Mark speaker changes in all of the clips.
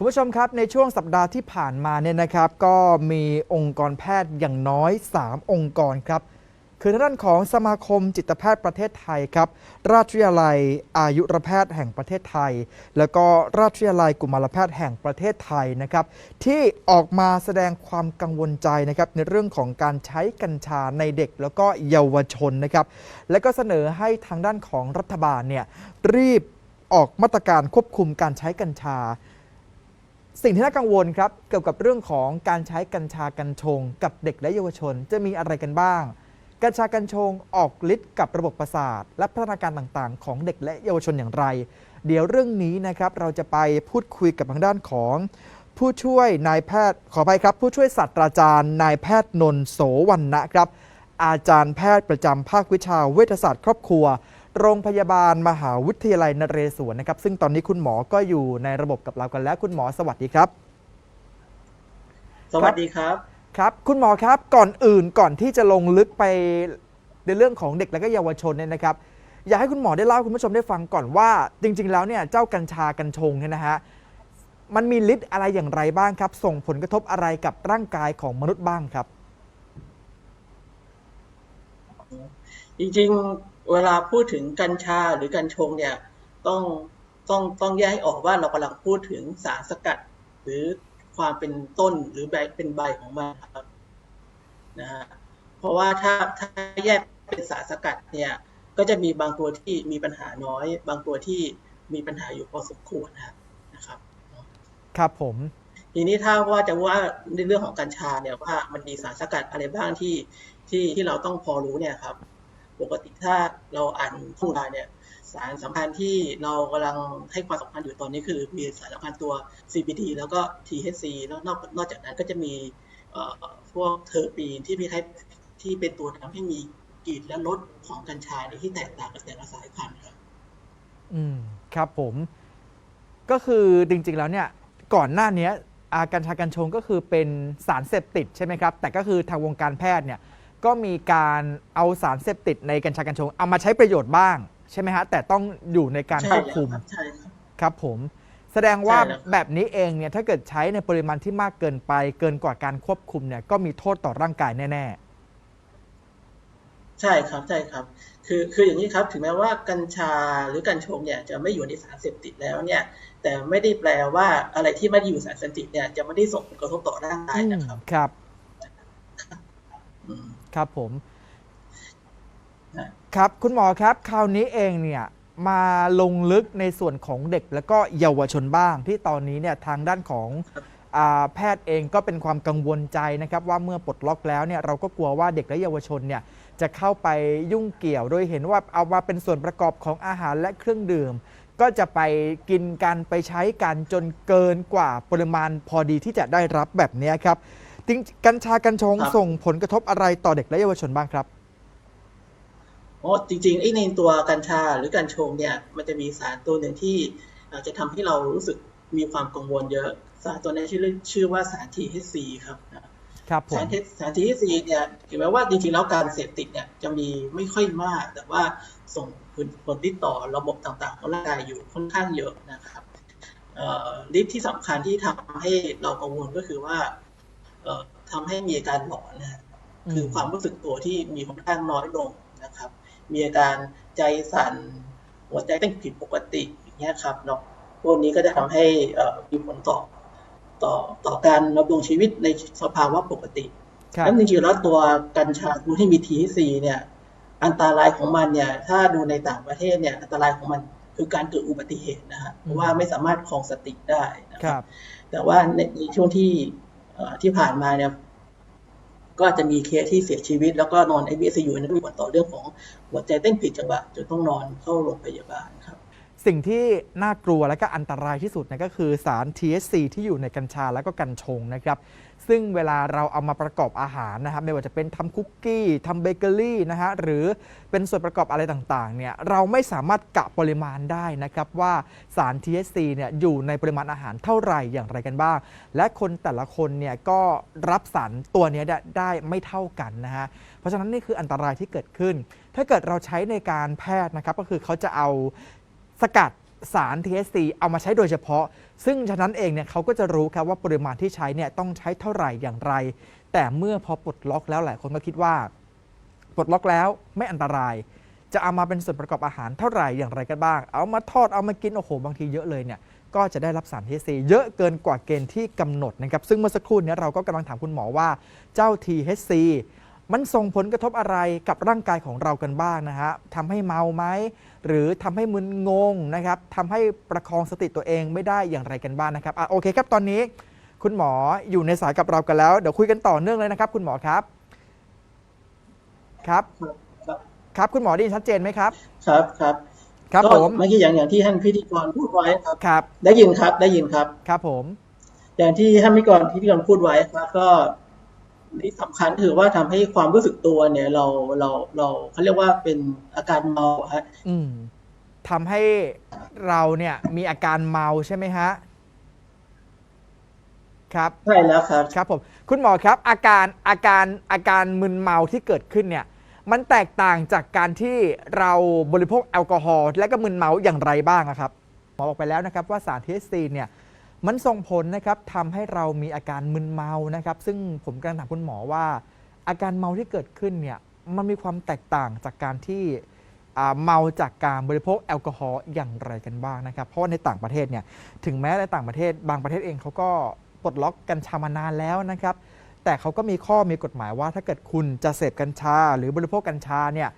Speaker 1: คุณผู้ชมครับในช่วงสัปดาห์ที่ผ่านมาเนี่ยนะครับก็มีองค์กรแพทย์อย่างน้อย 3 องค์กรครับคือทางด้านของสมาคมจิตแพทย์ประเทศไทยครับ ราชวิทยาลัยอายุรแพทย์แห่งประเทศไทย แล้วก็ราชวิทยาลัยกุมารแพทย์แห่งประเทศไทยนะครับ ที่ออกมาแสดงความกังวลใจนะครับในเรื่องของการใช้กัญชาในเด็กแล้วก็เยาวชนนะครับ และก็เสนอให้ทางด้านของรัฐบาลเนี่ยรีบออกมาตรการควบคุมการใช้กัญชา สิ่งที่น่ากังวลครับเกี่ยวกับเรื่องของการใช้กัญชากัญชง กับเด็กและเยาวชนจะมีอะไรกันบ้าง กัญชากัญชงออกฤทธิ์กับระบบประสาท และพัฒนาการต่างๆ ของเด็กและเยาวชนอย่างไร เดี๋ยวเรื่องนี้นะครับเราจะไปพูดคุยกับทางด้านของ ผู้ช่วยนายแพทย์ขออภัยครับ ผู้ช่วยศาสตราจารย์นายแพทย์นนท์โสวรรณะครับ อาจารย์แพทย์ประจำภาควิชาเวชศาสตร์ครอบครัว โรงพยาบาลมหาวิทยาลัยนเรศวรนะครับ ซึ่งตอนนี้คุณหมอก็อยู่ในระบบกับเรากันแล้ว คุณหมอสวัสดีครับ
Speaker 2: สวัสดีครับ
Speaker 1: ครับ คุณหมอครับก่อนอื่นก่อนที่จะลงลึกไปในเรื่องของเด็กและก็เยาวชนเนี่ยนะครับ อยากให้คุณหมอได้เล่าให้คุณผู้ชมได้ฟังก่อนว่า จริง ๆ แล้วเนี่ยเจ้ากัญชากัญชงเนี่ยนะฮะมันมีฤทธิ์อะไรอย่างไรบ้างครับ ส่งผลกระทบอะไรกับร่างกายของมนุษย์บ้างครับ
Speaker 2: จริงๆ เวลาพูดถึงกัญชาหรือกัญชงเนี่ยต้องต้องต้องแยกให้ออกว่าเรากำลังพูดถึงสารสกัด หรือความเป็นต้นหรือใบเป็นใบของมันครับนะฮะเพราะว่าถ้าถ้าแยกเป็นสารสกัดเนี่ยก็จะมีบางตัวที่มีปัญหาน้อย บางตัวที่มีปัญหาอยู่พอสมควรนะครับนะครับ
Speaker 1: ครับผม
Speaker 2: ทีนี้ถ้าว่าจะว่าในเรื่องของกัญชาเนี่ยว่ามันมีสารสกัดอะไรบ้างที่ที่ที่เราต้องพอรู้เนี่ยครับ ปกติถ้าเราอ่านข้อมูลเนี่ยสารสำคัญที่เรากำลังให้ความสำคัญอยู่ตอนนี้คือมีสารสำคัญตัว CBD แล้วก็ THC แล้วนอกนอกจากนั้นก็จะมีพวกเทอร์ปีนที่มีให้ที่เป็นตัวทำให้มีกลิ่นและรสของกัญชาเนี่ยที่แตกต่างกันแต่ละสายพันธุ์ครับ
Speaker 1: อืมครับผม ก็คือจริงๆแล้วเนี่ยก่อนหน้านี้อากัญชากัญชงก็คือเป็นสารเสพติดใช่ไหมครับ แต่ก็คือทางวงการแพทย์เนี่ย ก็มีการเอาสารเสพติดในกัญชากัญชงเอามาใช้ประโยชน์บ้าง ใช่ไหมฮะ แต่ต้องอยู่ในการ
Speaker 2: ใช่
Speaker 1: ควบ
Speaker 2: แล้ว
Speaker 1: คุม
Speaker 2: ครับใช่ครับ
Speaker 1: ครับผม แสดงว่า
Speaker 2: ใช่แล้วครับ
Speaker 1: แบบนี้เองเนี่ยถ้าเกิดใช้ในปริมาณที่มากเกินไป เกินกว่าการควบคุมเนี่ยก็มีโทษต่อร่างกายแน่
Speaker 2: ใช่ครับใช่ครับ คือคืออย่างนี้ครับ ถึงแม้ว่ากัญชาหรือกัญชงเนี่ยจะไม่อยู่ในสารเสพติดแล้วเนี่ย แต่ไม่ได้แปลว่าอะไรที่ไม่ได้อยู่สารเสพติดเนี่ยจะไม่ได้ส่งผลกระทบต่อร่าง
Speaker 1: ๆ
Speaker 2: กาย
Speaker 1: อืม
Speaker 2: นะครับ
Speaker 1: ครับ
Speaker 2: อืม
Speaker 1: ครับผม
Speaker 2: นะ
Speaker 1: ครับคุณหมอครับ คราวนี้เองเนี่ยมาลงลึกในส่วนของเด็กแล้วก็เยาวชนบ้าง ที่ตอนนี้เนี่ยทางด้านของอาแพทย์เองก็เป็นความกังวลใจนะครับ ว่าเมื่อปลดล็อกแล้วเนี่ยเราก็กลัวว่าเด็กและเยาวชนเนี่ยจะเข้าไปยุ่งเกี่ยว โดยเห็นว่าเอามาเป็นส่วนประกอบของอาหารและเครื่องดื่ม ก็จะไปกินกันไปใช้กันจนเกินกว่าปริมาณพอดีที่จะได้รับแบบเนี้ยครับ จริงกัญชากัญชงส่งผลกระทบอะไรต่อเด็กและเยาวชนบ้างครับ
Speaker 2: โอ้จริงๆไอ้ในตัวกัญชาหรือกัญชงเนี่ยมันจะมีสารตัวหนึ่งที่อาจจะทำให้เรารู้สึกมีความกังวลเยอะ สารตัวนี้ชื่อชื่อว่าสาร THC ครับนะ
Speaker 1: ครับผ
Speaker 2: สามร T- สาร THC เนี่ยถึงแม้ว่าจริงๆแล้วการเสพติดเนี่ยจะมีไม่ค่อยมาก แต่ว่าส่งผลผลที่ต่อระบบต่างๆของร่างกายอยู่ค่อนข้างเยอะนะครับเอ่อฤทธิ์ที่สำคัญที่ทำให้เรากังวลก็คือว่าเอ่อ ทำให้มีอาการหลอนนะฮะคือความรู้สึกตัวที่มีค่อนข้างน้อยลงนะครับ มีอาการใจสั่นหัวใจเต้นผิดปกติอย่างเงี้ยครับเนาะพวกนี้ก็จะทำให้เอ่อมีผลต่อต่อต่อการดำรงชีวิตในสภาวะปกติ
Speaker 1: ครับ
Speaker 2: แล้วจริงๆแล้วตัวกัญชาตัวที่มี THC เนี่ย อันตรายของมันเนี่ย ถ้าดูในต่างประเทศเนี่ย อันตรายของมันคือการเกิดอุบัติเหตุนะฮะเพราะว่าไม่สามารถครองสติได้นะค
Speaker 1: ครับรับ
Speaker 2: แต่ว่าในในช่วงที่เอ่อ ที่ผ่านมาเนี่ยก็อาจจะมีเคสที่เสียชีวิต แล้วก็นอนไอบีเอสยูนั้นก็มีผลต่อเรื่องของหัวใจเต้นผิดจังหวะจนต้องนอนเข้าโรงพยาบาลครับ
Speaker 1: สิ่งที่น่ากลัวและก็อันตรายที่สุดนะก็คือสาร THC ที่อยู่ในกัญชาและก็กัญชงนะครับ ซึ่งเวลาเราเอามาประกอบอาหารนะครับไม่ว่าจะเป็นทำคุกกี้ทำเบเกอรี่นะฮะหรือเป็นส่วนประกอบอะไรต่างๆเนี่ยเราไม่สามารถกะปริมาณได้นะครับว่าสาร THC เนี่ยอยู่ในปริมาณอาหารเท่าไหร่อย่างไรกันบ้าง และคนแต่ละคนเนี่ยก็รับสารตัวนี้ได้ไม่เท่ากันนะฮะเพราะฉะนั้นนี่คืออันตรายที่เกิดขึ้น ถ้าเกิดเราใช้ในการแพทย์นะครับก็คือเขาจะเอาสกัด สาร THC เอามาใช้โดยเฉพาะ ซึ่งฉะนั้นเองเนี่ยเขาก็จะรู้ครับว่าปริมาณที่ใช้เนี่ยต้องใช้เท่าไหร่อย่างไร แต่เมื่อพอปลดล็อกแล้วหลายคนก็คิดว่า ปลดล็อกแล้วไม่อันตราย จะเอามาเป็นส่วนประกอบอาหารเท่าไหร่อย่างไรกันบ้าง เอามาทอดเอามากินโอ้โหบางทีเยอะเลยเนี่ยก็จะได้รับสาร THC เยอะเกินกว่าเกณฑ์ที่กำหนดนะครับซึ่งเมื่อสักครู่นี้เราก็กำลังถามคุณหมอว่าเจ้า THC มันส่งผลกระทบอะไรกับร่างกายของเรากันบ้างนะฮะทำให้เมาไหม หรือทำให้มึนงงนะครับทำให้ประคองสติตัวเองไม่ได้อย่างไรกันบ้างนะครับอะโอเคครับตอนนี้ คุณหมออยู่ในสายกับเรากันแล้ว เดี๋ยวคุยกันต่อเนื่องเลยนะครับ คุณหมอครับ ครับ
Speaker 2: ครับ
Speaker 1: ครับคุณหมอได้ยินชัดเจนไหมครับ
Speaker 2: ครับครับ
Speaker 1: ครับ
Speaker 2: ก็
Speaker 1: ผม
Speaker 2: เมื่อกี้อย่างอย่างที่ท่านพิธีกรพูดไว้ครับ
Speaker 1: ครับ
Speaker 2: ได้ยินครับได้ยินครับ
Speaker 1: ครับผม
Speaker 2: อย่างที่ท่านพิธีกรพิธีกรพูดไว้ครับก็ ที่สำคัญคือว่าทำให้ความรู้สึกตัวเนี่ยเราเราเราเขาเรียกว่าเป็นอาการเมาฮะ
Speaker 1: อืมทำให้เราเนี่ยมีอาการเมาใช่ไหมฮะครับ
Speaker 2: ใช่แล้วครับ
Speaker 1: ครับผมคุณหมอครับ อาการอาการอาการมึนเมาที่เกิดขึ้นเนี่ย มันแตกต่างจากการที่เราบริโภคแอลกอฮอล์และก็มึนเมาอย่างไรบ้างอะครับหมอบอกไปแล้วนะครับว่าสาร THC เนี่ย มันส่งผลนะครับทำให้เรามีอาการมึนเมานะครับ ซึ่งผมกำลังถามคุณหมอว่า อาการเมาที่เกิดขึ้นเนี่ยมันมีความแตกต่างจากการที่เมาจากการบริโภคแอลกอฮอล์อย่างไรกันบ้างนะครับ เพราะว่าในต่างประเทศเนี่ยถึงแม้ในต่างประเทศ บางประเทศเองเขาก็ปลดล็อกกัญชามานานแล้วนะครับ แต่เขาก็มีข้อมีกฎหมายว่า ถ้าเกิดคุณจะเสพกัญชา หรือบริโภคกัญชาเนี่ย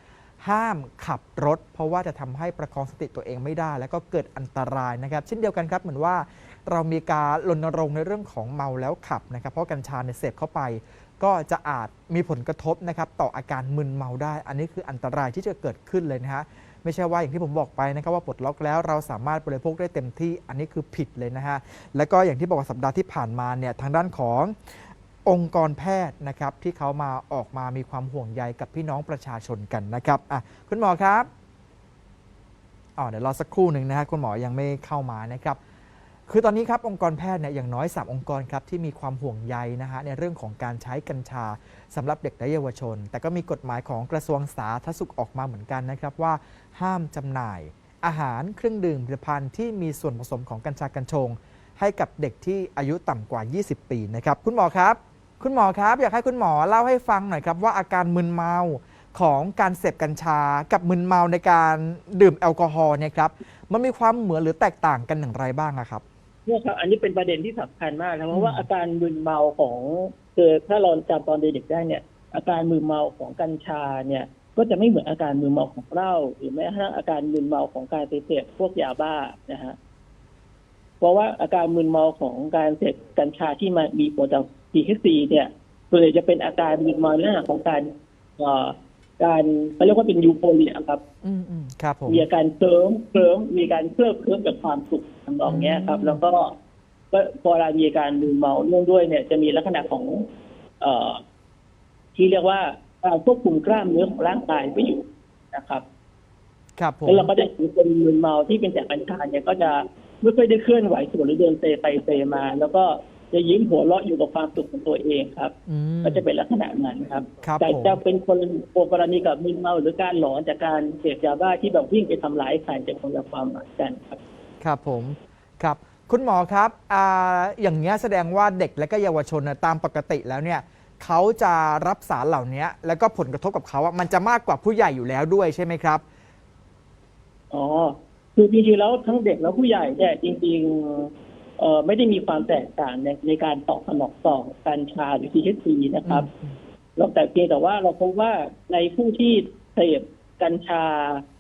Speaker 1: ห้ามขับรถ เพราะว่าจะทำให้ประคองสติตัวเองไม่ได้ แล้วก็เกิดอันตรายนะครับ เช่นเดียวกันครับเหมือนว่า เรามีการรณรงค์ในเรื่องของเมาแล้วขับนะครับ เพราะกัญชาเนี่ยเสพเข้าไป ก็จะอาจมีผลกระทบนะครับต่ออาการมึนเมาได้ อันนี้คืออันตรายที่จะเกิดขึ้นเลยนะฮะไม่ใช่ว่าอย่างที่ผมบอกไปนะครับว่าปลดล็อกแล้วเราสามารถบริโภคได้เต็มที่อันนี้คือผิดเลยนะฮะแล้วก็อย่างที่บอกว่าสัปดาห์ที่ผ่านมาเนี่ยทางด้านขององค์กรแพทย์นะครับที่เขามาออกมามีความห่วงใยกับพี่น้องประชาชนกันนะครับอะคุณหมอครับอ๋อเดี๋ยวรอสักครู่หนึ่งนะฮะคุณหมอยังไม่เข้ามานะครับ คือตอนนี้ครับองค์กรแพทย์เนี่ยอย่างน้อย 3 องค์กรครับที่มีความห่วงใยนะฮะในเรื่องของการใช้กัญชาสำหรับเด็กและเยาวชน แต่ก็มีกฎหมายของกระทรวงสาธารณสุขออกมาเหมือนกันนะครับว่า ห้ามจำหน่าย อาหารเครื่องดื่มผลิตภัณฑ์ที่มีส่วนผสมของกัญชากัญชง ให้กับเด็กที่อายุต่ำกว่า 20 ปีนะครับคุณหมอครับ คุณหมอครับ อยากให้คุณหมอเล่าให้ฟังหน่อยครับว่าอาการมึนเมาของการเสพกัญชากับมึนเมาในการดื่มแอลกอฮอล์เนี่ยครับมันมีความเหมือนหรือแตกต่างกันอย่างไรบ้างครับ
Speaker 3: เนี่ยครับ อันนี้เป็นประเด็นที่สำคัญมากนะเพ
Speaker 1: อื
Speaker 3: ราะ
Speaker 1: ม
Speaker 3: ว่าอาการมึนเมาของคือถ้าเราจำตอนเด็กๆได้เนี่ย อาการมึนเมาของกัญชาเนี่ย ก็จะไม่เหมือนอาการมึนเมาของเหล้าหรือแม้กระทั่งอาการมึนเมาของการไปเสพพวกยาบ้านะฮะเพราะว่าอาการมึนเมาของการเสพกัญชาที่มามีผลจาก THC เนี่ยส่วนใหญ่จะเป็นอาการมึนเมาในลักษณะของการเอ่อ การเขาเรียกว่าเป็นยูโฟเรียครับ
Speaker 1: อืมอืมครับผม
Speaker 3: มีอาการเคลิ้มเคลิ้มมีการเคลิบเคลิ้มกับความสุขทำนองเนี้ยครับ
Speaker 1: อืม
Speaker 3: แล้วก็ก็พอเวลามีอาการมึนเมาเนื่องด้วยเนี่ย จะมีลักษณะของ เอ่อ ที่เรียกว่าการควบคุมกล้ามเนื้อของร่างกายไม่อยู่นะครับ
Speaker 1: ครับผม
Speaker 3: แล้วเราก็จะเห็นคนมึนเมาที่เป็นจากกัญชาเนี่ยก็จะไม่ค่อยได้เคลื่อนไหวตัวหรือเดินเซไปเซมา แล้วก็ จะยิ้มหัวเราะอยู่กับความสุขของตัวเองครับ
Speaker 1: อืม
Speaker 3: ก็จะเป็นลักษณะนั้นครับ
Speaker 1: ครับ
Speaker 3: แต่
Speaker 1: ผม
Speaker 3: จะเป็นคนโกรณีกับมึนเมาหรือการหลอนจากการเสพยาบ้าที่แบบวิ่งไปทำร้ายใครจะคนละความหมายกันครับ
Speaker 1: ครับผมครับ คุณหมอครับอ่าอย่างเงี้ยแสดงว่าเด็กและก็เยาวชนน่ะตามปกติแล้วเนี่ยเขาจะรับสารเหล่านี้แล้วก็ผลกระทบกับเขาอะมันจะมากกว่าผู้ใหญ่อยู่แล้วด้วยใช่ไหมครับ
Speaker 3: อ๋อ คือจริงๆแล้วทั้งเด็กและผู้ใหญ่เนี่ยจริง ๆ เอ่อไม่ได้มีความแตกต่างในในการตอบสนองต่อกัญชาหรือ THC นะครับแล้วแต่เพียงแต่ว่าเราพบว่าในผู้ที่เสพกัญชา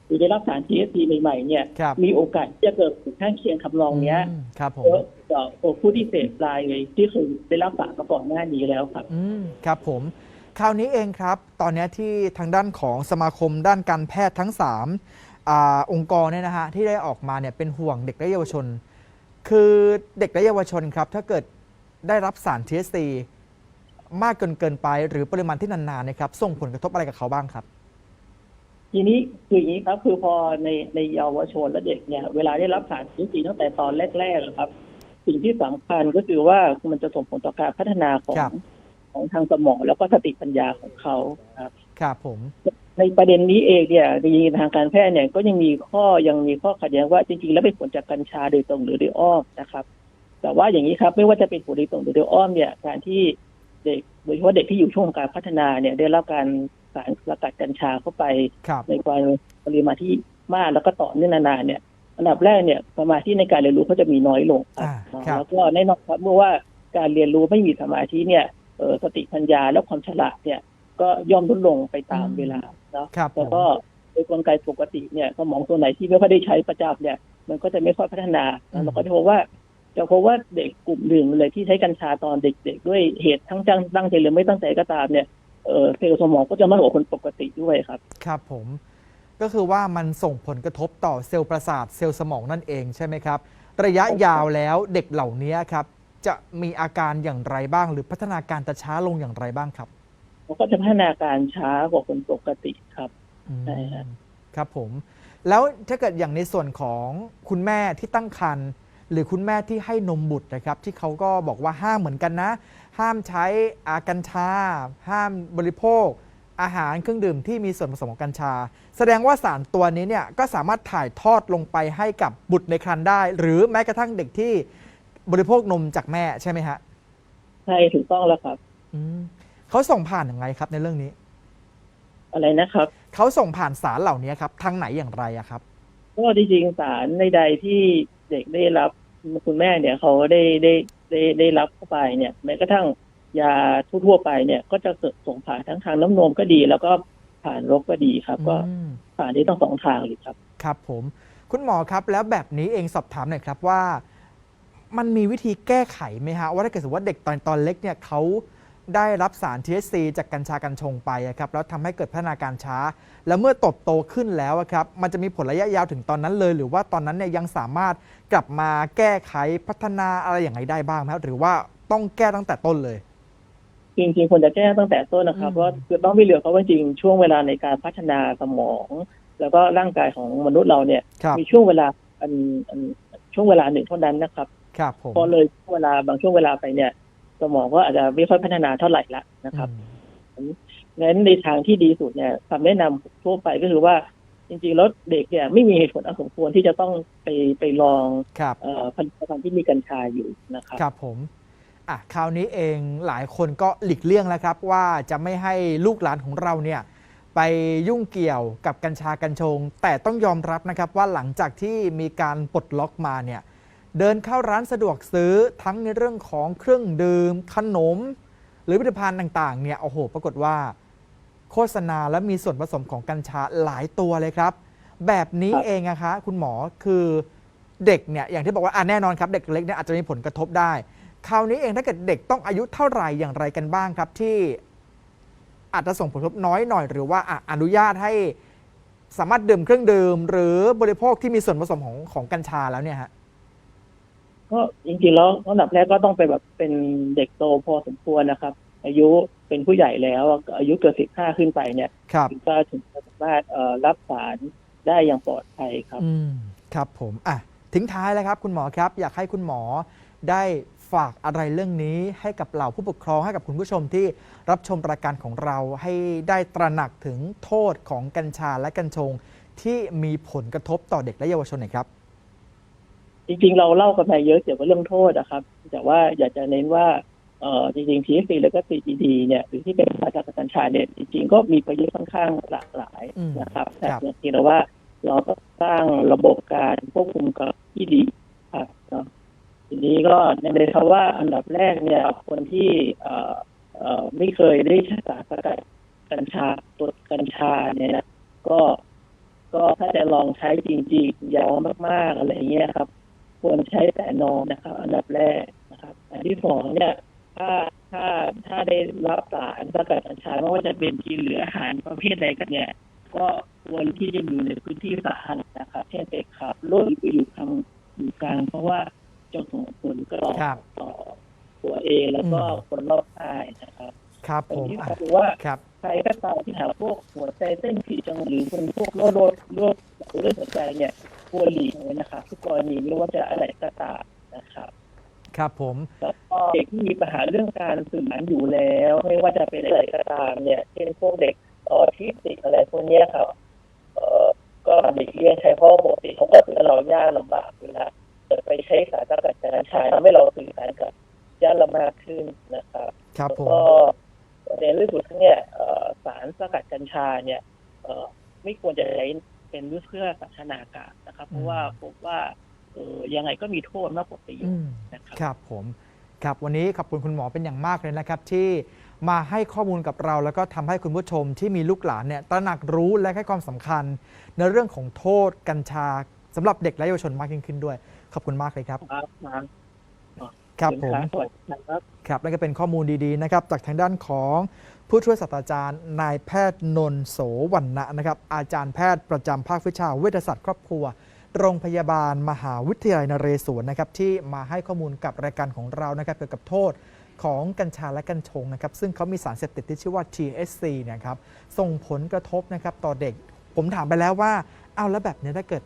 Speaker 3: หรือได้รับสาร THC ใหม่ๆเนี่ย
Speaker 1: ครับ
Speaker 3: มีโอกาสที่จะเกิดผลข้างเคียงคำลองเนี้ย
Speaker 1: มครับผม
Speaker 3: เยอะกว่าผู้ที่เสพรายเลยที่เคยได้รับสารมาก่อนหน้านี้แล้วครับ
Speaker 1: อืมครับผม คราวนี้เองครับ ตอนเนี้ยที่ทางด้านของสมาคมด้านการแพทย์ทั้ง3อาองค์กรเนี่ยนะฮะที่ได้ออกมาเนี่ยเป็นห่วงเด็กและเยาวชน คือเด็กและเยาวชนครับ ถ้าเกิดได้รับสาร THC มากเกินเกินไป หรือปริมาณที่นานๆเนะครับ ส่งผลกระทบอะไรกับเขาบ้างครับ
Speaker 3: ทีนี้คืออย่างนี้ครับ คือพอในในเยาวชนและเด็กเนี่ย เวลาได้รับสารทีตั้งแต่ตอนแรกๆอะครับ สิ่งที่สำคัญก็คือว่ามันจะส่งผลต่อการพัฒนาของ
Speaker 1: ครับ
Speaker 3: ของทางสมองแล้วก็สติปัญญาของเขาครับ
Speaker 1: ครับผม
Speaker 3: ฉ ในประเด็นนี้เองเนี่ยจริงๆทางการแพทย์เนี่ยก็ยังมีข้อยังมีข้อขัดแย้งว่าจริงๆ แล้วเป็นผลจากกัญชาโดยตรงหรือโดยอ้อมนะครับ แต่ว่าอย่างนี้ครับไม่ว่าจะเป็นผลโดยตรงหรือโดยอ้อมเนี่ยการที่เด็กโดยเฉพาะเด็กที่อยู่ช่วงของการพัฒนาเนี่ยได้รับการสารสกัดกัญชาเข้าไป
Speaker 1: ครับ
Speaker 3: ในปริมาณที่มากแล้วก็ต่อเนื่องนานๆเนี่ยอันดับแรกเนี่ยสมาธิในการเรียนรู้เขาจะมีน้อยลงครับ
Speaker 1: อ่าครับ
Speaker 3: แล้วก็แน่นอนครับเมื่อว่าการเรียนรู้ไม่มีสมาธิเนี่ยเอ่อสติปัญญาและความฉลาดเนี่ย ก็ย่อมลดลงไปตามเวลาเนาะ
Speaker 1: ครับผ
Speaker 3: แล้ว
Speaker 1: ม
Speaker 3: ก็โดยกลไกปกติเนี่ยสมองตัวไหนที่ไม่ค่อยได้ใช้ประจำเนี่ย มันก็จะไม่ค่อยพัฒนา
Speaker 1: อืม
Speaker 3: เราก็จะพบว่าจะพบว่าเด็กกลุ่มหนึ่งเลยที่ใช้กัญชาตอนเด็กๆ ด้วยเหตุทั้งจังตั้งใจหรือไม่ตั้งใจก็ตามเนี่ยเออเซลล์สมองก็จะมากกว่าคนปกติด้วยครับ
Speaker 1: ครับผม ก็คือว่ามันส่งผลกระทบต่อเซลล์ประสาทเซลล์สมองนั่นเองใช่ไหมครับ ระยะยาวแล้วเด็กเหล่านี้ครับ จะมีอาการอย่างไรบ้าง หรือพัฒนาการจะช้าลงอย่างไรบ้างครับ
Speaker 3: มันก็จะพัฒนาการช้ากว่าคนปกติครับ
Speaker 1: อืม
Speaker 3: ใช่ครับ
Speaker 1: ครับผม แล้วถ้าเกิดอย่างในส่วนของคุณแม่ที่ตั้งครรภ์หรือคุณแม่ที่ให้นมบุตรนะครับ ที่เขาก็บอกว่าห้ามเหมือนกันนะ ห้ามใช้อากัญชา ห้ามบริโภค อาหารเครื่องดื่มที่มีส่วนผสมของกัญชา แสดงว่าสารตัวนี้เนี่ยก็สามารถถ่ายทอดลงไปให้กับบุตรในครรภ์ได้ หรือแม้กระทั่งเด็กที่บริโภคนมจากแม่ใช่ไหมฮะ
Speaker 3: ใช่ถูกต้องแล้วครับ
Speaker 1: อืม เขาส่งผ่านอย่างไรครับในเรื่องนี้
Speaker 3: อะไรนะครับ
Speaker 1: เขาส่งผ่านสารเหล่านี้ครับทางไหนอย่างไรอะครับ
Speaker 3: ก็จริงๆสารในใดๆที่เด็กได้รับคุณแม่เนี่ยเขาได้ได้ได้ได้รับเข้าไปเนี่ยแม้กระทั่งยาทั่วๆไปเนี่ยก็จะส่งผ่านทั้งทางน้ำนมก็ดี แล้วก็ผ่านรกก็ดีครับ ก็
Speaker 1: อืม
Speaker 3: ผ่านได้ทั้งสองทางเลยครับ
Speaker 1: ครับ ผม คุณหมอครับ แล้วแบบนี้เองสอบถามหน่อยครับว่า มันมีวิธีแก้ไขไหมฮะว่าถ้าเกิดสมมติว่าเด็กตอนตอนเล็กเนี่ยเขา ได้รับสาร THC จากกัญชากัญชงไปอะครับแล้วทำให้เกิดพัฒนาการช้า แล้วเมื่อโตบโตขึ้นแล้วอะครับมันจะมีผลระยะยาวถึงตอนนั้นเลย หรือว่าตอนนั้นเนี่ยยังสามารถกลับมาแก้ไขพัฒนาอะไรอย่างไรได้บ้างไหมครับหรือว่าต้องแก้ตั้งแต่ต้นเลย
Speaker 3: จริงๆควรจะแก้ตั้งแต่ต้นนะครับ
Speaker 1: อืม
Speaker 3: เพราะคือต้องไม่เหลือเพราะว่าจริงๆช่วงเวลาในการพัฒนาสมอง แล้วก็ร่างกายของมนุษย์เราเนี่ย
Speaker 1: ครับ
Speaker 3: มีช่วงเวลาอันอันช่วงเวลาหนึ่งเท่านั้นนะครับ
Speaker 1: ครับผม
Speaker 3: พอเลยช่วงเวลาบางช่วงเวลาไปเนี่ย สมองก็อาจจะไม่ค่อยพัฒนาเท่าไหร่ละนะครับ
Speaker 1: อืม
Speaker 3: งั้นในทางที่ดีสุดเนี่ยคำแนะนำทั่วไปก็คือว่า จริงๆแล้วเด็กเนี่ยไม่มีเหตุผลอันสมควรที่จะต้องไปไปลอง
Speaker 1: ครับ
Speaker 3: เอ่อผลิตภัณฑ์ที่มีกัญชาอยู่นะครับ
Speaker 1: ครับผมอะคราวนี้เองหลายคนก็หลีกเลี่ยงแล้วครับ ว่าจะไม่ให้ลูกหลานของเราเนี่ยไปยุ่งเกี่ยวกับกัญชากัญชง แต่ต้องยอมรับนะครับว่าหลังจากที่มีการปลดล็อกมาเนี่ย เดินเข้าร้านสะดวกซื้อทั้งในเรื่องของเครื่องดื่ม ขนม หรือผลิตภัณฑ์ต่างๆเนี่ยโอ้โห ปรากฏว่า โฆษณาและมีส่วนผสมของกัญชาหลายตัวเลยครับ แบบนี้เองนะคะ คุณหมอคือเด็กเนี่ยอย่างที่บอกว่าอะแน่นอนครับ เด็กเล็กเนี่ยอาจจะมีผลกระทบได้ คราวนี้เองถ้าเกิดเด็กต้องอายุเท่าไหร่อย่างไรกันบ้างครับ ที่อาจจะส่งผลกระทบน้อยหน่อย หรือว่าออนุญาตให้สามารถดื่มเครื่องดื่ม หรือบริโภคที่มีส่วนผสมของของกัญชาแล้วเนี่ยฮะ
Speaker 3: ก็จริงๆแล้วอันดับแรกก็ต้องไปแบบเป็นเด็กโตพอสมควรนะครับ อายุเป็นผู้ใหญ่แล้ว อายุเกินสิบห้าขึ้นไปเนี่ย
Speaker 1: ครับ
Speaker 3: ถึงจะถึงจะสามารถเอ่อรับสารได้อย่างปลอดภัยครับ
Speaker 1: อืมครับผมอะทิ้งท้ายแล้วครับ คุณหมอครับ อยากให้คุณหมอได้ฝากอะไรเรื่องนี้ให้กับเหล่าผู้ปกครองให้กับคุณผู้ชมที่รับชมรายการของเราให้ได้ตระหนักถึงโทษของกัญชาและกัญชง ที่มีผลกระทบต่อเด็กและเยาวชนหน่อยครับ
Speaker 3: จริงๆ เราเล่ากันไปเยอะเกี่ยวกับเรื่องโทษนะครับ แต่ว่าอยากจะเน้นว่าเอ่อจริงๆ THC แล้วก็ CBD เนี่ยหรือที่เป็นสารจากกัญชาเนี่ยจริงๆ ก็มีประโยชน์ค่อนข้างหลากหลาย
Speaker 1: อืม
Speaker 3: นะครับ แต่
Speaker 1: ครับ
Speaker 3: อย่างที่เราว่าเราต้องสร้างระบบการควบคุมกับที่ดีครับเนาะทีนี้ก็ในเลยครับว่าอันดับแรกเนี่ยคนที่เอ่อเอ่อไม่เคยได้ใช้สารสกัดกัญชาตัวกัญชาเนี่ยนะก็ก็ถ้าจะลองใช้จริงๆอยาวมากๆอะไรเงี้ยครับ ควรใช้แต่นอนนะครับ อันดับแรกนะครับ อันที่สองเนี่ย ถ้าถ้าถ้าได้รับสารสกัดกัญชาไม่ว่าจะเป็นกินหรืออาหารประเภทใดกันเนี่ย ก็ควรที่จะอยู่ในพื้นที่สาธารณะนะครับเช่นไปขับรถไปอยู่ทางอยู่กลาง เพราะว่าจะส่งผลกระทบ
Speaker 1: ครับ
Speaker 3: ต่อตัวเองแล้วก็
Speaker 1: อืม
Speaker 3: คนรอบข้างนะครับ
Speaker 1: ครับ
Speaker 3: อัน
Speaker 1: ผม
Speaker 3: ที่
Speaker 1: อะ
Speaker 3: สามคือว่า
Speaker 1: ครับ
Speaker 3: ใครก็ตามที่หาพวกหัวใจเต้นผิดจังหวะหรือเป็นพวกโรคโรคโรคเรื่องหัวใจเนี่ย ควรหลีกเลยนะครับทุกกรณีไม่ว่าจะอะไรก็ตามนะครับ
Speaker 1: ครับผม
Speaker 3: แล้วก็เด็กที่มีปัญหาเรื่องการสื่อสารอยู่แล้ว ไม่ว่าจะเป็นอะไรก็ตามเนี่ยเช่นพวกเด็กออทิสติกอะไรพวกเนี้ยครับเอ่อก็หลีกเลี่ยงใช้เพราะปกติเขาก็คือเรายากลำบากเวลาเกิดไปใช้สารสกัดจากกัญชาทำให้เราสื่อสารกับญาติเรามากขึ้นนะครับ
Speaker 1: ครับ
Speaker 3: แล้ว
Speaker 1: ผม
Speaker 3: ก็ในเรื่องสุดท้ายเนี่ยเอ่อสารสกัดกัญชาเนี่ยเอ่อไม่ควรจะใช้ เป็นเพื่อสันทนาการนะครับ เพราะว่าพบว่าเออยังไงก็มีโทษมากกว่าประโย
Speaker 1: อื
Speaker 3: ชน์
Speaker 1: ม
Speaker 3: นะครับ
Speaker 1: ครับผมครับวันนี้ขอบคุณคุณหมอเป็นอย่างมากเลยนะครับ ที่มาให้ข้อมูลกับเรา แล้วก็ทำให้คุณผู้ชมที่มีลูกหลานเนี่ยตระหนักรู้และให้ความสำคัญ ในเรื่องของโทษกัญชาสำหรับเด็กและเยาวชนมากยิ่งขึ้นด้วย ขอบคุณมากเลยครับ
Speaker 3: ครับครับ
Speaker 1: ครับผม
Speaker 3: สวัสดีครับ
Speaker 1: ครับนั่นก็เป็นข้อมูลดีๆนะครับ จากทางด้านของ ผู้ช่วยศาสตราจารย์นายแพทย์นนโสวันนะนะครับ อาจารย์แพทย์ประจำภาควิชาเวชศาสตร์ครอบครัว โรงพยาบาลมหาวิทยาลัยนเรศวรนะครับที่มาให้ข้อมูลกับรายการของเรานะครับเกี่ยวกับโทษของกัญชาและกัญชงนะครับซึ่งเขามีสารเสพติดที่ชื่อว่า THC เนะครับส่งผลกระทบนะครับต่อเด็ก ผมถามไปแล้วว่าเอาแล้วแบบนี้ถ้าเกิด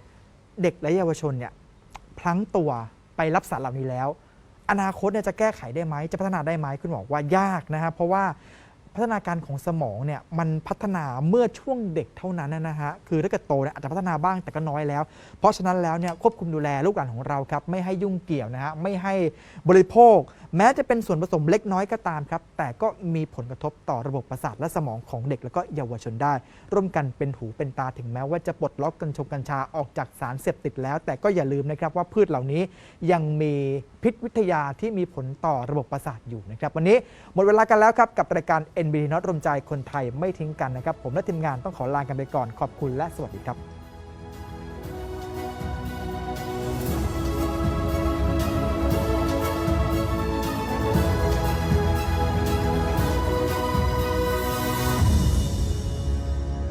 Speaker 1: เด็กและเยาวชนเนี่ยพลั้งตัวไปรับสารเหล่านี้แล้ว อนาคตเนี่ยจะแก้ไขได้ไหมจะพัฒนาได้ไหมคุณหมอว่ายากนะครับเพราะว่า พัฒนาการของสมองเนี่ยมันพัฒนาเมื่อช่วงเด็กเท่านั้นนะฮะคือถ้าเกิดโตเนี่ยอาจจะพัฒนาบ้างแต่ก็น้อยแล้ว เพราะฉะนั้นแล้วเนี่ยควบคุมดูแลลูกหลานของเราครับไม่ให้ยุ่งเกี่ยวนะฮะไม่ให้บริโภค แม้จะเป็นส่วนผสมเล็กน้อยก็ตามครับแต่ก็มีผลกระทบต่อระบบประสาทและสมองของเด็กและก็เยาวชนได้ ร่วมกันเป็นหูเป็นตาถึงแม้ว่าจะปลดล็อกกัญชงกัญชาออกจากสารเสพติดแล้ว แต่ก็อย่าลืมนะครับว่าพืชเหล่านี้ยังมีพิษวิทยาที่มีผลต่อระบบประสาทอยู่นะครับวันนี้หมดเวลากันแล้วครับกับรายการ NBT น็อตรวมใจคนไทยไม่ทิ้งกันนะครับ ผมและทีมงานต้องขอลากันไปก่อนขอบคุณและสวัสดีครับ